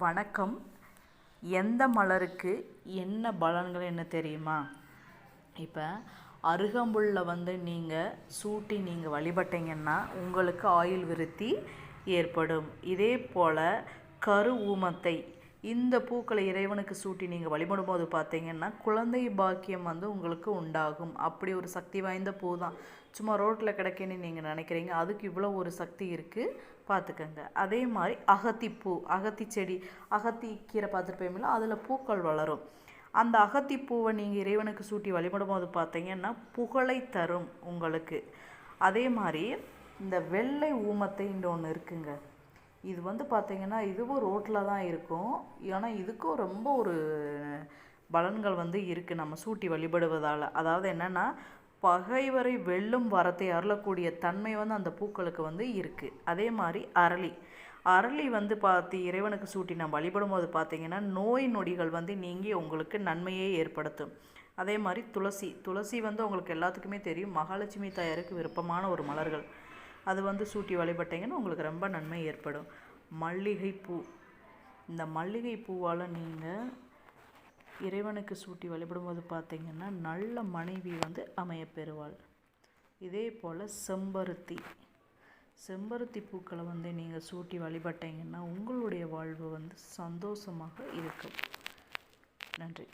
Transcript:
வணக்கம். எந்த மலருக்கு என்ன பலன்கள் என்ன தெரியுமா? இப்போ அருகம்புல்ல வந்து நீங்கள் சூட்டி நீங்கள் வழிபட்டீங்கன்னா உங்களுக்கு ஆயுள் விருத்தி ஏற்படும். இதே போல் கரு ஊமத்தை இந்த பூக்களை இறைவனுக்கு சூட்டி நீங்கள் வழிபடும் போது பார்த்தீங்கன்னா குழந்தை பாக்கியம் வந்து உங்களுக்கு உண்டாகும். அப்படி ஒரு சக்தி வாய்ந்த பூ தான் சும்மா ரோட்டில் கிடைக்கன்னு நீங்கள் நினைக்கிறீங்க. அதுக்கு இவ்வளோ ஒரு சக்தி இருக்குது பார்த்துக்கங்க. அதே மாதிரி அகத்திப்பூ அகத்தி செடி அகத்தி கீரை பார்த்துருப்பீங்களா அதில் பூக்கள் வளரும். அந்த அகத்தி பூவை நீங்கள் இறைவனுக்கு சூட்டி வழிபடும் போது பார்த்தீங்கன்னா புகழை தரும் உங்களுக்கு. அதே மாதிரி இந்த வெள்ளை ஊமத்தைன்ற ஒன்று இருக்குங்க. இது வந்து பார்த்திங்கன்னா இதுவும் ரோட்டில் தான் இருக்கும். ஏன்னா இதுக்கும் ரொம்ப ஒரு பலன்கள் வந்து இருக்குது நம்ம சூட்டி வழிபடுவதால். அதாவது என்னென்னா பகைவரை வெல்லும் வரத்தை அருளக்கூடிய தன்மை வந்து அந்த பூக்களுக்கு வந்து இருக்குது அதே மாதிரி அரளி. அரளி வந்து பார்த்து இறைவனுக்கு சூட்டி நம்ம வழிபடும் போது பார்த்திங்கன்னா நோய் நொடிகள் வந்து நீங்கி உங்களுக்கு நன்மையை ஏற்படுத்தும். அதே மாதிரி துளசி. துளசி வந்து உங்களுக்கு எல்லாத்துக்குமே தெரியும். மகாலட்சுமி தாயாருக்கு விருப்பமான ஒரு மலர்கள். அது வந்து சூட்டி வழிபட்டீங்கன்னா உங்களுக்கு ரொம்ப நன்மை ஏற்படும். மல்லிகை பூ இந்த மல்லிகை பூவால் நீங்கள் இறைவனுக்கு சூட்டி வழிபடும்போது பார்த்தீங்கன்னா நல்ல மனைவி வந்து அமையப்பெறுவாள். இதே போல் செம்பருத்தி. செம்பருத்தி பூக்களை வந்து நீங்கள் சூட்டி வழிபட்டீங்கன்னா உங்களுடைய வாழ்வு வந்து சந்தோஷமாக இருக்கும். நன்றி.